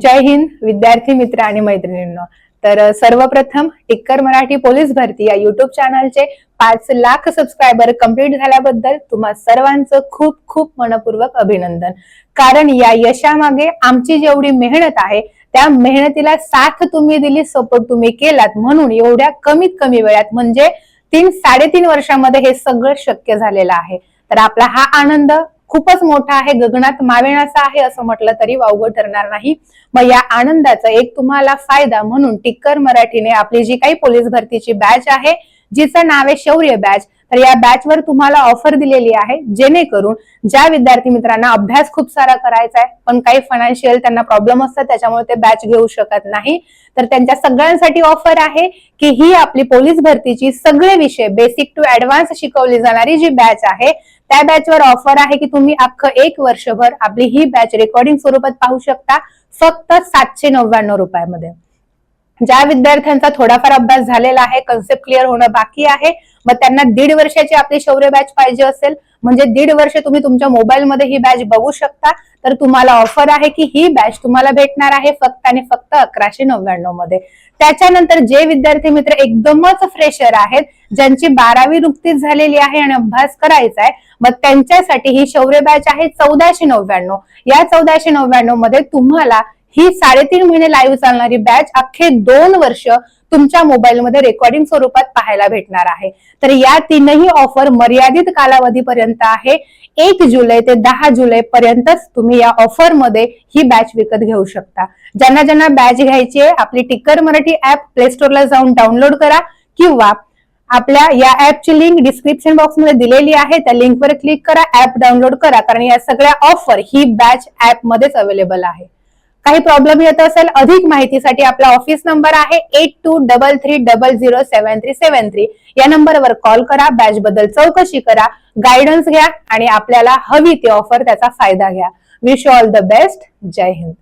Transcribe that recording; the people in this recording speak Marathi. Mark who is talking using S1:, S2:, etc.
S1: जय हिंद विद्यार्थी मित्र आणि मैत्रिणींनो. तर सर्वप्रथम टिक्कर मराठी पोलीस भरती या युट्यूब चॅनलचे पाच लाख सबस्क्रायबर कंप्लीट झाल्याबद्दल तुम्हा सर्वांचं खूप खूप मनपूर्वक अभिनंदन. कारण या यशामागे आमची जेवढी मेहनत आहे त्या मेहनतीला साथ तुम्ही दिली सपोर्ट तुम्ही केलात म्हणून एवढ्या कमीत कमी वेळात म्हणजे तीन साडेतीन वर्षामध्ये हे सगळं शक्य झालेलं आहे. तर आपला हा आनंद खूपच मोठा आहे गगनात मावेणाचा आहे असं म्हटलं तरी वावगं ठरणार नाही. मग या आनंदाचा एक तुम्हाला फायदा म्हणून टिक्कर मराठीने आपली जी काही पोलीस भरतीची बॅच आहे जिचं नाव आहे शौर्य बॅच तर या बॅचवर तुम्हाला ऑफर दिलेली आहे जेणेकरून ज्या विद्यार्थी मित्रांना अभ्यास खूप सारा करायचा आहे पण काही फायनान्शियल त्यांना प्रॉब्लेम असतात त्याच्यामुळे ते बॅच घेऊ शकत नाही. तर त्यांच्या सगळ्यांसाठी ऑफर आहे की ही आपली पोलीस भरतीची सगळे विषय बेसिक टू ऍडव्हान्स शिकवली जाणारी जी बॅच आहे त्या बॅचवर ऑफर आहे की तुम्ही अख्खं एक वर्षभर आपली ही बॅच रेकॉर्डिंग स्वरूपात पाहू शकता फक्त सातशे नव्याण्णव रुपयामध्ये. ज्या विद्यार्थ्यांचा थोडाफार अभ्यास झालेला आहे कन्सेप्ट क्लिअर होणं बाकी आहे मग त्यांना दीड वर्षाची आपली शौर्य बॅच पाहिजे असेल म्हणजे दीड वर्ष तुम्ही तुमच्या मोबाईलमध्ये ही बॅच बघू शकता. तर तुम्हाला ऑफर आहे की ही बॅच तुम्हाला भेटणार आहे फक्त आणि फक्त अकराशे नव्याण्णवमध्ये. त्याच्यानंतर जे विद्यार्थी मित्र एकदमच फ्रेशर आहेत ज्यांची बारावी नुकतीच झालेली आहे आणि अभ्यास करायचा आहे मग त्यांच्यासाठी ही शौर्य बॅच आहे चौदाशे नव्याण्णव. या चौदाशे नव्याण्णवमध्ये तुम्हाला ही साडेतीन महिने लाईव्ह चालणारी बॅच अख्खे दोन वर्ष तुमच्या मोबाईलमध्ये रेकॉर्डिंग स्वरूपात पाहायला भेटणार आहे. तर या तीनही ऑफर मर्यादित कालावधीपर्यंत आहे. एक जुलै ते दहा जुलै पर्यंतच तुम्ही या ऑफरमध्ये ही बॅच विकत घेऊ शकता. ज्यांना ज्यांना बॅच घ्यायची आहे आपली टिक्कर मराठी ऍप प्ले स्टोरला जाऊन डाउनलोड करा किंवा आपल्या या ऍपची लिंक डिस्क्रिप्शन बॉक्समध्ये दिलेली आहे. त्या लिंकवर क्लिक करा ऍप डाउनलोड करा. कारण या सगळ्या ऑफर ही बॅच ऍप मध्येच अवेलेबल आहे. काही प्रॉब्लेम येत असेल अधिक माहितीसाठी आपला ऑफिस नंबर आहे eight two double three double zero seven three seven three या नंबरवर कॉल करा बॅच बद्दल चौकशी करा गायडन्स घ्या आणि आपल्याला हवी ती ऑफर त्याचा फायदा घ्या. विश ऑल द बेस्ट जय हिंद.